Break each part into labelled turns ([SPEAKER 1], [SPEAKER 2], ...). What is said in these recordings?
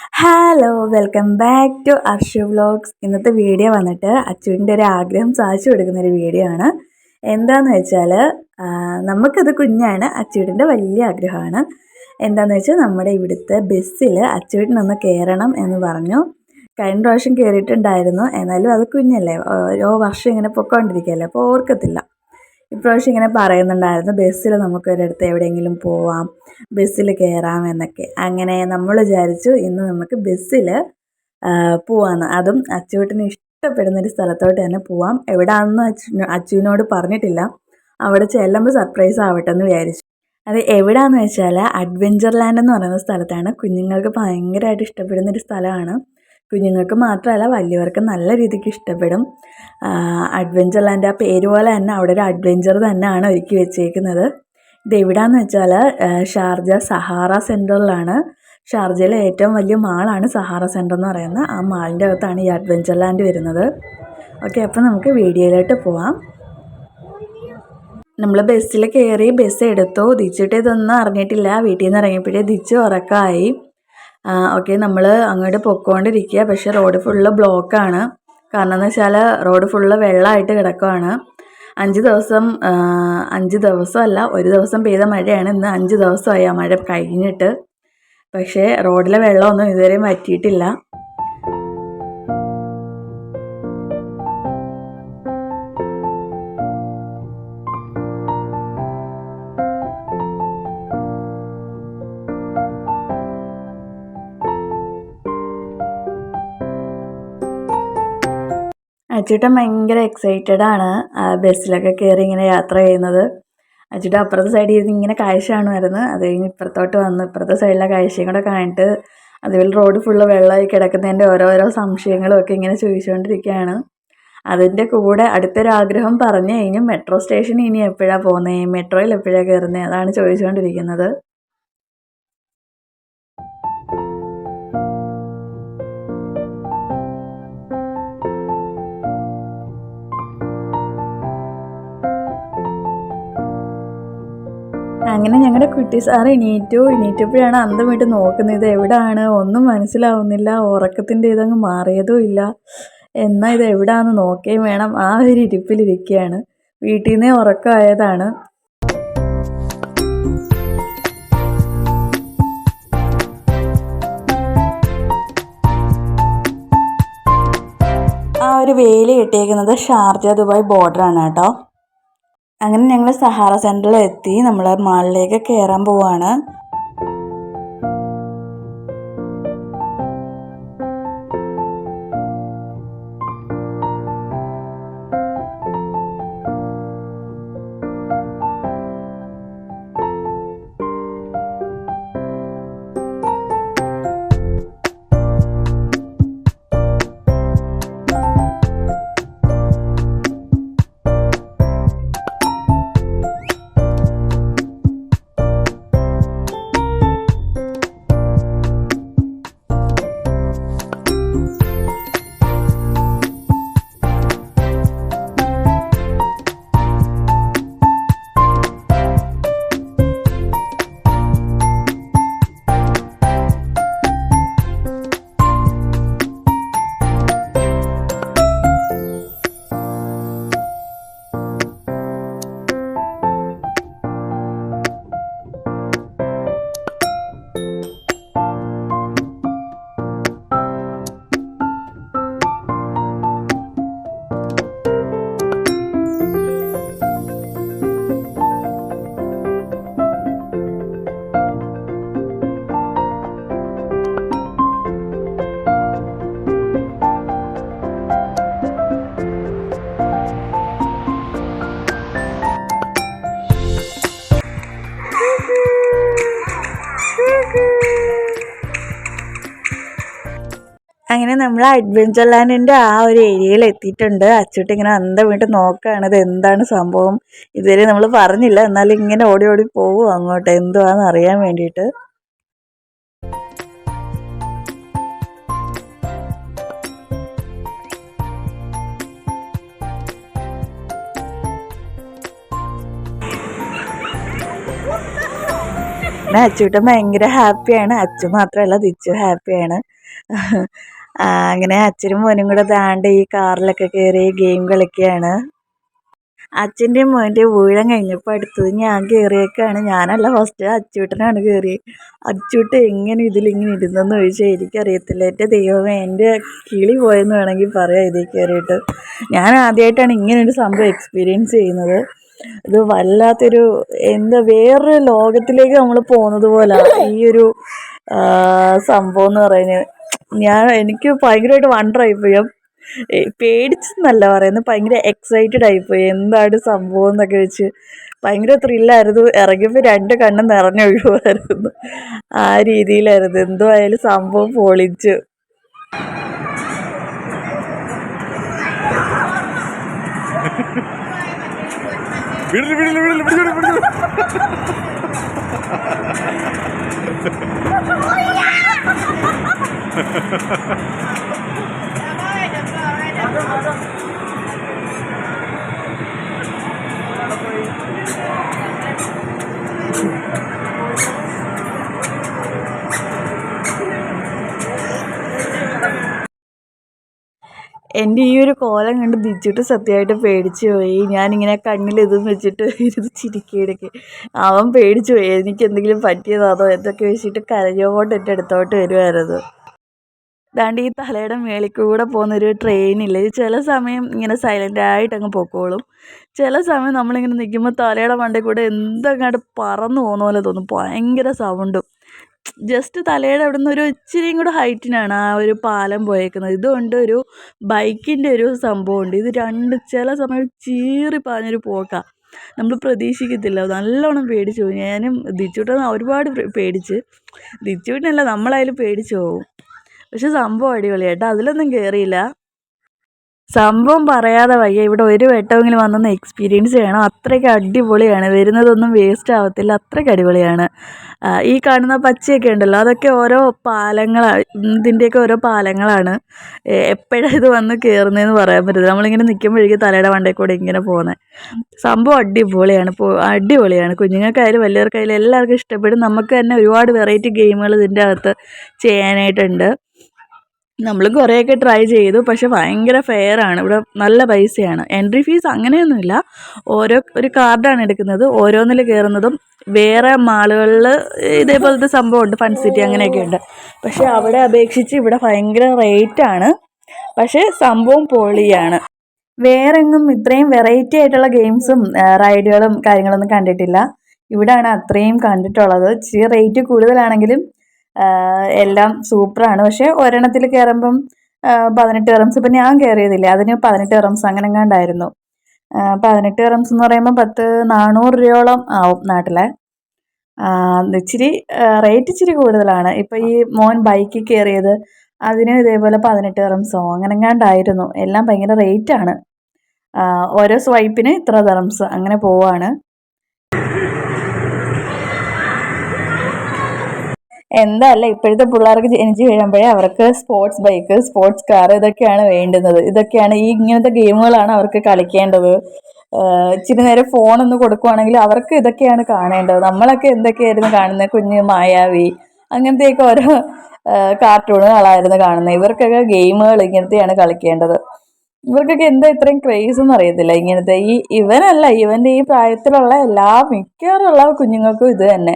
[SPEAKER 1] Hello welcome back to Arshu vlogs ഇന്നത്തെ video വന്നിട്ട് അച്ചുവിന്റെ ഒരു ആഗ്രഹം സാധിച്ചു കൊടുക്കുന്ന ഒരു വീഡിയോ ആണ്. എന്താന്ന് വെച്ചാൽ നമുക്കത് കുഞ്ഞാണ് അച്ചുവിന്റെ വലിയ ആഗ്രഹമാണ്. എന്താന്ന് വെച്ചാൽ നമ്മുടെ ഇവിടുത്തെ ബസ്സിൽ അച്ചുവിനൊന്ന് കയറണം എന്ന് പറഞ്ഞു. കഴിഞ്ഞ പ്രാവശ്യം കയറിയിട്ടുണ്ടായിരുന്നു എന്നാലും അത് കുഞ്ഞല്ലേ ഓരോ വർഷം ഇങ്ങനെ പൊക്കോണ്ടിരിക്കുകയല്ലേ അപ്പോൾ ഓർക്കത്തില്ല. ഇപ്രാവശ്യം ഇങ്ങനെ പറയുന്നുണ്ടായിരുന്നു ബസ്സിൽ നമുക്ക് നമുക്കൊരിടത്ത് എവിടെയെങ്കിലും പോവാം ബസ്സിൽ കയറാം എന്നൊക്കെ. അങ്ങനെ നമ്മൾ വിചാരിച്ചു ഇന്ന് നമുക്ക് ബസ്സിൽ പോവാന്ന്. അതും അച്ചുവേട്ടന് ഇഷ്ടപ്പെടുന്നൊരു സ്ഥലത്തോട്ട് തന്നെ പോവാം. എവിടെയാണെന്ന് അച്ചു അച്ചുവിനോട് പറഞ്ഞിട്ടില്ല. അവിടെ ചെല്ലുമ്പോൾ സർപ്രൈസ് ആവട്ടെ എന്ന് വിചാരിച്ചു. അത് എവിടെയാണെന്ന് വെച്ചാൽ അഡ്വഞ്ചർ ലാൻഡ് എന്ന് പറയുന്ന സ്ഥലത്താണ്. കുഞ്ഞുങ്ങൾക്ക് ഭയങ്കരമായിട്ട് ഇഷ്ടപ്പെടുന്നൊരു സ്ഥലമാണ്. കുഞ്ഞുങ്ങൾക്ക് മാത്രമല്ല വലിയവർക്ക് നല്ല രീതിക്ക് ഇഷ്ടപ്പെടും. അഡ്വഞ്ചർ ലാൻഡ് ആ പേര് പോലെ തന്നെ അവിടെ ഒരു അഡ്വഞ്ചർ തന്നെയാണ് ഒരുക്കി വെച്ചേക്കുന്നത്. ഇത് എവിടെയാന്ന് വെച്ചാൽ ഷാർജ സഹാറ സെന്ററിലാണ് ഷാർജയിലെ ഏറ്റവും വലിയ മാളാണ് സഹാറ സെന്റർ എന്ന് പറയുന്നത്. ആ മാളിന്റെ അകത്താണ് ഈ അഡ്വഞ്ചർ ലാൻഡ് വരുന്നത്. ഓക്കെ അപ്പോൾ നമുക്ക് വീഡിയോയിലോട്ട് പോവാം. നമ്മൾ ബസ്സിൽ കയറി ബസ് എടുത്തു. ദിച്ചിട്ട് ഇതൊന്നും അറിഞ്ഞിട്ടില്ല. വീട്ടിൽ നിന്ന് ഇറങ്ങിയപ്പോഴേ ദിച്ച് ഉറക്കമായി. ഓക്കെ നമ്മൾ അങ്ങോട്ട് പൊക്കോണ്ടിരിക്കുക പക്ഷേ റോഡ് ഫുള്ള് ബ്ലോക്കാണ്. കാരണം എന്ന് വെച്ചാൽ റോഡ് ഫുള്ള് വെള്ളമായിട്ട് കിടക്കുവാണ്. അഞ്ച് ദിവസം അഞ്ച് ദിവസമല്ല ഒരു ദിവസം പെയ്ത മഴയാണ്. ഇന്ന് അഞ്ച് ദിവസമായി ആ മഴ കഴിഞ്ഞിട്ട്. പക്ഷേ റോഡിലെ വെള്ളമൊന്നും ഇതുവരെയും വറ്റിയിട്ടില്ല. അച്ചൂട്ടൻ ഭയങ്കര എക്സൈറ്റഡ് ആണ് ബസ്സിലൊക്കെ കയറി ഇങ്ങനെ യാത്ര ചെയ്യുന്നത്. അച്ചൂട്ടൻ അപ്പുറത്തെ സൈഡിൽ ഇരുന്ന് ഇങ്ങനെ കാഴ്ച കാണുമായിരുന്നു. അത് കഴിഞ്ഞ് ഇപ്പുറത്തോട്ട് വന്ന് ഇപ്പുറത്തെ സൈഡിലെ കാഴ്ചയും കൂടെ കാണിട്ട് അതുപോലെ റോഡ് ഫുള്ള് വെള്ളമായി കിടക്കുന്നതിന്റെ ഓരോരോ സംശയങ്ങളും ഒക്കെ ഇങ്ങനെ ചോദിച്ചുകൊണ്ടിരിക്കുകയാണ്. അതിന്റെ കൂടെ അടുത്തൊരാഗ്രഹം പറഞ്ഞു കഴിഞ്ഞു മെട്രോ സ്റ്റേഷൻ ഇനി എപ്പോഴാണ് പോകുന്നത്? മെട്രോയിൽ എപ്പോഴാണ് കയറുന്നത്? അതാണ് ചോദിച്ചുകൊണ്ടിരിക്കുന്നത്. അങ്ങനെ ഞങ്ങളുടെ കുട്ടി സാർ എണീറ്റു എണീറ്റപ്പോഴാണ് അന്തം വിട്ട് നോക്കുന്നത് ഇത് എവിടാണ്? ഒന്നും മനസ്സിലാവുന്നില്ല ഉറക്കത്തിന്റെ ഇതങ്ങ് മാറിയതും ഇല്ല. എന്നാൽ ഇത് എവിടാന്ന് നോക്കുകയും വേണം. ആ ഒരു ഇരിപ്പിലിരിക്കുകയാണ് വീട്ടിൽ നിന്നേ ഉറക്കമായതാണ്. ആ ഒരു വേലി കിട്ടിയേക്കുന്നത് ഷാർജ ദുബായ് ബോർഡറാണ് കേട്ടോ. അങ്ങനെ ഞങ്ങൾ സഹാറ സെന്ററിൽ എത്തി നമ്മൾ മാളിലേക്ക് കയറാൻ പോവാണ്. അങ്ങനെ നമ്മൾ അഡ്വഞ്ചർ ലാൻഡിന്റെ ആ ഒരു ഏരിയയിൽ എത്തിയിട്ടുണ്ട്. അച്ചുട്ടി ഇങ്ങനെ അന്തം വീട്ട് നോക്കുകയാണ്. ഇത് എന്താണ് സംഭവം? ഇതുവരെ നമ്മൾ പറഞ്ഞില്ല. എന്നാലും ഇങ്ങനെ ഓടി ഓടി പോകും അങ്ങോട്ട്. എന്തുവാന്ന് അറിയാൻ വേണ്ടിയിട്ട്. അങ്ങനെ അച്ചൂട്ടൻ ഭയങ്കര ഹാപ്പിയാണ് അച്ചു മാത്രമല്ല തിച്ചു ഹാപ്പിയാണ് അങ്ങനെ അച്ഛനും മോനും കൂടെ ദാണ്ട് ഈ കാറിലൊക്കെ കയറി ഗെയിം കളിക്കുകയാണ്. അച്ഛന്റെയും മോന്റെയും ഊഴം കഴിഞ്ഞപ്പോൾ അടുത്തത് ഞാൻ കയറിയേക്കാണ് ഞാനല്ല ഫസ്റ്റ് അച്ചൂട്ടനാണ് കയറി അച്ചൂട്ട് എങ്ങനെ ഇതിലിങ്ങനെ ഇരുന്നെന്ന് ചോദിച്ചാൽ എനിക്കറിയത്തില്ല. എന്റെ ദൈവമേ എന്റെ കിളി പോയെന്ന് വേണമെങ്കിൽ പറയാം ഇതിൽ കയറിയിട്ട് ഞാൻ ആദ്യമായിട്ടാണ് ഇങ്ങനൊരു സംഭവം എക്സ്പീരിയൻസ് ചെയ്യുന്നത്. ഇത് വല്ലാത്തൊരു എന്താ വേറൊരു ലോകത്തിലേക്ക് നമ്മൾ പോകുന്നത് പോലെ ഈ ഒരു സംഭവം എന്ന് പറയുന്നത്. ഞാൻ എനിക്ക് ഭയങ്കരമായിട്ട് വണ്ടറായിപ്പോയി പേടിച്ചെന്നല്ല പറയുന്നത്. ഭയങ്കര എക്സൈറ്റഡ് ആയിപ്പോയി എന്താണ് സംഭവം എന്നൊക്കെ വെച്ച്. ഭയങ്കര ത്രില്ലായിരുന്നു ഇറങ്ങിയപ്പോൾ രണ്ട് കണ്ണും നിറഞ്ഞൊഴുകുമായിരുന്നു ആ രീതിയിലായിരുന്നു. എന്തോ ആയാലും സംഭവം പൊളിച്ചു
[SPEAKER 2] വിടില്ല വിടില്ല വിടില്ല വിടില്ല വിടില്ല
[SPEAKER 1] എന്റെ ഈ ഒരു കോലം കണ്ട് ദിച്ചിട്ട് സത്യമായിട്ട് പേടിച്ചു പോയി. ഞാനിങ്ങനെ കണ്ണിൽ ഇതും വെച്ചിട്ട് ഇരുന്ന് ചിരിക്കിടയ്ക്ക് അവൻ പേടിച്ചു പോയി. എനിക്ക് എന്തെങ്കിലും പറ്റിയതാണോ? എന്തൊക്കെ വെച്ചിട്ട് കരഞ്ഞോണ്ട് എന്റെ അടുത്തോട്ട് വരുമായിരുന്നു ദാണ്ട് ഈ തലയുടെ മേളിൽ കൂടെ പോകുന്നൊരു ട്രെയിനില്ലേ ചില സമയം ഇങ്ങനെ സൈലന്റ് ആയിട്ട് അങ്ങ് പൊക്കോളും. ചില സമയം നമ്മളിങ്ങനെ നിൽക്കുമ്പോൾ തലയുടെ മണ്ടയിൽ കൂടെ എന്തെങ്ങാണ്ട് പറന്നു പോകുന്ന പോലെ തോന്നും. ഭയങ്കര സൗണ്ടും ജസ്റ്റ് തലയുടെ അവിടെ നിന്ന് ഒരു ഇച്ചിരിയും കൂടെ ഹൈറ്റിനാണ് ആ ഒരു പാലം പോയേക്കുന്നത്. ഇതുകൊണ്ട് ഒരു ബൈക്കിന്റെ ഒരു സംഭവമുണ്ട്. ഇത് രണ്ട് ചില സമയം ചീറി പാഞ്ഞൊരു പോക്കാണ് നമ്മൾ പ്രതീക്ഷിക്കത്തില്ല. നല്ലോണം പേടിച്ചു ഞാനും ദിച്ചൂട്ടൻ ഒരുപാട് പേടിച്ച്. ദിച്ചുവിട്ടല്ല നമ്മളായാലും പേടിച്ചു പോകും പക്ഷെ സംഭവം അടിപൊളിയാട്ടോ അതിലൊന്നും കയറിയില്ല സംഭവം പറയാതെ വയ്യ. ഇവിടെ ഒരു വട്ടമെങ്കിലും വന്നൊന്ന് എക്സ്പീരിയൻസ് ചെയ്യണം. അത്രയ്ക്ക് അടിപൊളിയാണ്. വരുന്നതൊന്നും വേസ്റ്റ് ആവത്തില്ല. അത്രയ്ക്ക് അടിപൊളിയാണ്. ഈ കാണുന്ന പച്ചയൊക്കെ ഉണ്ടല്ലോ. അതൊക്കെ ഓരോ പാലങ്ങളാണ് ഇതിന്റെയൊക്കെ ഓരോ പാലങ്ങളാണ്. എപ്പോഴാണ് ഇത് വന്ന് കയറുന്നതെന്ന് പറയാൻ പറ്റില്ല നമ്മളിങ്ങനെ നിൽക്കുമ്പോഴേക്കും തലയുടെ വണ്ടേ കൂടെ ഇങ്ങനെ പോകുന്നത് സംഭവം അടിപൊളിയാണ്. അടിപൊളിയാണ്. കുഞ്ഞുങ്ങൾക്കായാലും വലിയവർക്കായാലും എല്ലാവർക്കും ഇഷ്ടപ്പെടും. നമുക്ക് തന്നെ ഒരുപാട് വെറൈറ്റി ഗെയിമുകൾ ഇതിന്റെ അകത്ത് ചെയ്യാനായിട്ടുണ്ട്. നമ്മൾ കുറേയൊക്കെ ട്രൈ ചെയ്തു. പക്ഷെ ഭയങ്കര ഫെയർ ആണ്. ഇവിടെ നല്ല പൈസയാണ്. എൻട്രി ഫീസ് അങ്ങനെയൊന്നുമില്ല. ഓരോ ഒരു കാർഡാണ് എടുക്കുന്നത്. ഓരോന്നിൽ കയറുന്നതും വേറെ മാളുകളിൽ ഇതേപോലത്തെ സംഭവമുണ്ട്. ഫൺ സിറ്റി അങ്ങനെയൊക്കെ ഉണ്ട്. പക്ഷെ അവിടെ അപേക്ഷിച്ച് ഇവിടെ ഭയങ്കര റേറ്റാണ് പക്ഷേ സംഭവം പൊളിയാണ്. വേറെങ്ങും ഇത്രയും വെറൈറ്റി ആയിട്ടുള്ള ഗെയിംസും റൈഡുകളും കാര്യങ്ങളൊന്നും കണ്ടിട്ടില്ല. ഇവിടെയാണ് അത്രയും കണ്ടിട്ടുള്ളത്. ഇച്ചിരി റേറ്റ് കൂടുതലാണെങ്കിലും എല്ലാം സൂപ്പറാണ്. പക്ഷേ ഒരെണ്ണത്തിൽ കയറുമ്പം പതിനെട്ട് റംസ്. ഇപ്പം ഞാൻ കയറിയതില്ല അതിന് പതിനെട്ട് റംസ് അങ്ങനെ എങ്ങാണ്ടായിരുന്നു. പതിനെട്ട് റംസ് എന്ന് പറയുമ്പോൾ പത്ത് നാനൂറ് രൂപയോളം ആവും നാട്ടിലെ. ഇച്ചിരി റേറ്റ് ഇച്ചിരി കൂടുതലാണ്. ഇപ്പം ഈ മോൻ ബൈക്കിൽ കയറിയത് അതിന് ഇതേപോലെ പതിനെട്ട് റംസോ അങ്ങനെ എങ്ങാണ്ടായിരുന്നു. എല്ലാം ഭയങ്കര റേറ്റാണ്. ഓരോ സ്വൈപ്പിന് ഇത്ര റംസ് അങ്ങനെ പോവാണ്. എന്തല്ല ഇപ്പോഴത്തെ പിള്ളേർക്ക് ജനിച്ചു കഴിയുമ്പോഴേ അവർക്ക് സ്പോർട്സ് ബൈക്ക് സ്പോർട്സ് കാർ ഇതൊക്കെയാണ് വേണ്ടുന്നത്. ഇതൊക്കെയാണ് ഈ ഇങ്ങനത്തെ ഗെയിമുകളാണ് അവർക്ക് കളിക്കേണ്ടത്. ഇച്ചിരി നേരം ഫോണൊന്ന് കൊടുക്കുവാണെങ്കിൽ അവർക്ക് ഇതൊക്കെയാണ് കാണേണ്ടത്. നമ്മളൊക്കെ എന്തൊക്കെയായിരുന്നു കാണുന്നത് കുഞ്ഞ് മായാവി അങ്ങനത്തെയൊക്കെ ഓരോ കാർട്ടൂണുകളായിരുന്നു കാണുന്നത് ഇവർക്കൊക്കെ ഗെയിമുകൾ ഇങ്ങനത്തെയാണ് കളിക്കേണ്ടത്. ഇവർക്കൊക്കെ എന്താ ഇത്രയും ക്രേസ് എന്ന് അറിയത്തില്ല. ഇങ്ങനത്തെ ഈ ഇവനല്ല ഇവന്റെ ഈ പ്രായത്തിലുള്ള എല്ലാ മിക്കവാറുള്ള കുഞ്ഞുങ്ങൾക്കും ഇത് തന്നെ.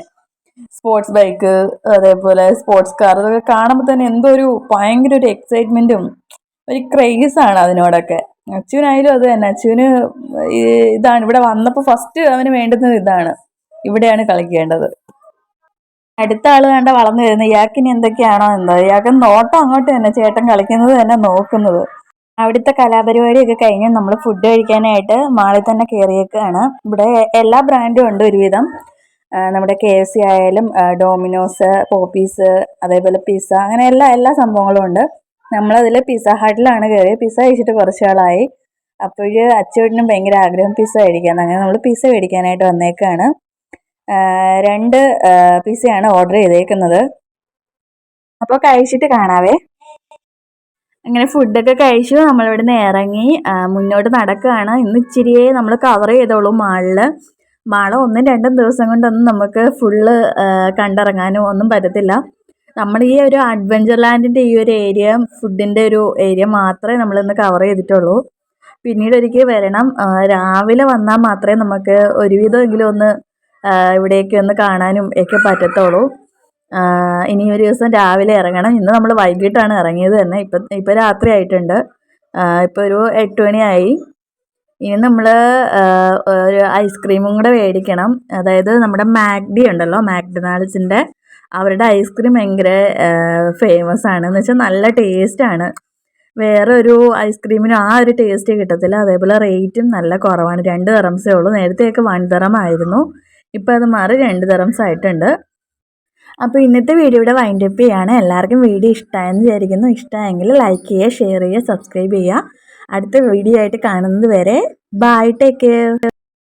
[SPEAKER 1] സ്പോർട്സ് ബൈക്ക് അതേപോലെ സ്പോർട്സ് കാർ ഇതൊക്കെ കാണുമ്പോൾ തന്നെ എന്തോ ഒരു ഭയങ്കര ഒരു എക്സൈറ്റ്മെന്റും ഒരു ക്രേസാണ് അതിനോടൊക്കെ. അച്ചുവിനായാലും അത് തന്നെ. അച്ചുവിന് ഇതാണ്. ഇവിടെ വന്നപ്പോൾ ഫസ്റ്റ് അവന് വേണ്ടുന്നത് ഇതാണ്. ഇവിടെയാണ് കളിക്കേണ്ടത്. അടുത്ത ആൾ കണ്ട വളർന്നു വരുന്നത് ഇയാൾക്കിനി എന്തൊക്കെയാണോ എന്താ. ഇയാൾക്ക് നോട്ടം അങ്ങോട്ട് തന്നെ. ചേട്ടൻ കളിക്കുന്നത് തന്നെ നോക്കുന്നത്. അവിടുത്തെ കലാപരിപാടിയൊക്കെ കഴിഞ്ഞ് നമ്മൾ ഫുഡ് കഴിക്കാനായിട്ട് മാളിൽ തന്നെ കയറിയേക്കാണ് ഇവിടെ എല്ലാ ബ്രാൻഡും ഉണ്ട് ഒരുവിധം. നമ്മുടെ കെ എഫ് സി ആയാലും ഡോമിനോസ് പോപ്പീസ് അതേപോലെ പിസ്സ അങ്ങനെ എല്ലാ എല്ലാ സംഭവങ്ങളും ഉണ്ട്. നമ്മളതിൽ പിസ്സ ഹട്ടിലാണ് കയറിയത് പിസ്സ കഴിച്ചിട്ട് കുറച്ച് നാളായി അപ്പോഴ് അച്ചുവേട്ടനും ഭയങ്കര ആഗ്രഹം പിസ്സ കഴിക്കാൻ അങ്ങനെ നമ്മൾ പിസ്സ മേടിക്കാനായിട്ട് വന്നേക്കാണ്. രണ്ട് പിസ്സയാണ് ഓർഡർ ചെയ്തേക്കുന്നത്. അപ്പോൾ കഴിച്ചിട്ട് കാണാവേ. അങ്ങനെ ഫുഡൊക്കെ കഴിച്ചു. നമ്മളിവിടുന്ന് ഇറങ്ങി മുന്നോട്ട് നടക്കുകയാണ് ഇന്ന് ഇച്ചിരിയേ നമ്മൾ കവർ ചെയ്തോളൂ മാളിൽ മാള ഒന്നും രണ്ടും ദിവസം കൊണ്ടൊന്നും നമുക്ക് ഫുള്ള് കണ്ടിറങ്ങാനും ഒന്നും പറ്റത്തില്ല. നമ്മൾ ഈ ഒരു അഡ്വഞ്ചർ ലാൻഡിന്റെ ഈ ഒരു ഏരിയ ഫുഡിന്റെ ഒരു ഏരിയ മാത്രമേ നമ്മളിന്ന് കവർ ചെയ്തിട്ടുള്ളൂ. പിന്നീട് ഒരിക്കൽ വരണം രാവിലെ വന്നാൽ മാത്രമേ നമുക്ക് ഒരുവിധമെങ്കിലും ഒന്ന് ഇവിടേക്ക് ഒന്ന് കാണാനും ഒക്കെ പറ്റത്തുള്ളൂ. ഇനി ഒരു ദിവസം രാവിലെ ഇറങ്ങണം. ഇന്ന് നമ്മൾ വൈകിട്ടാണ് ഇറങ്ങിയത് തന്നെ. ഇപ്പം ഇപ്പം രാത്രി ആയിട്ടുണ്ട് ഇപ്പോൾ ഒരു എട്ട് മണിയായി. ഇനി നമ്മൾ ഒരു ഐസ്ക്രീമും കൂടെ മേടിക്കണം. അതായത് നമ്മുടെ മാഗ്ഡി ഉണ്ടല്ലോ മാക്ഡൊണാൾഡ്സിന്റെ അവരുടെ ഐസ്ക്രീം ഭയങ്കര ഫേമസ് ആണ്. എന്ന് വെച്ചാൽ നല്ല ടേസ്റ്റാണ് വേറെ ഒരു ഐസ്ക്രീമിനും ആ ഒരു ടേസ്റ്റ് കിട്ടത്തില്ല. അതേപോലെ റേറ്റും നല്ല കുറവാണ്. രണ്ട് തറംസേ ഉള്ളൂ. നേരത്തെയൊക്കെ വൺ തറമായിരുന്നു ഇപ്പോൾ അത് മാറി രണ്ട് തറംസ് ആയിട്ടുണ്ട്. അപ്പോൾ ഇന്നത്തെ വീഡിയോ ഇവിടെ വൈൻഡപ്പ് ചെയ്യാണ്. എല്ലാവർക്കും വീഡിയോ ഇഷ്ടമായെന്ന് വിചാരിക്കുന്നു. ഇഷ്ടമായെങ്കിൽ ലൈക്ക് ചെയ്യുക ഷെയർ ചെയ്യുക സബ്സ്ക്രൈബ് ചെയ്യുക. അടുത്ത വീഡിയോ ആയിട്ട് കാണുന്നത് വരെ ബൈ ടേക്ക് കെയർ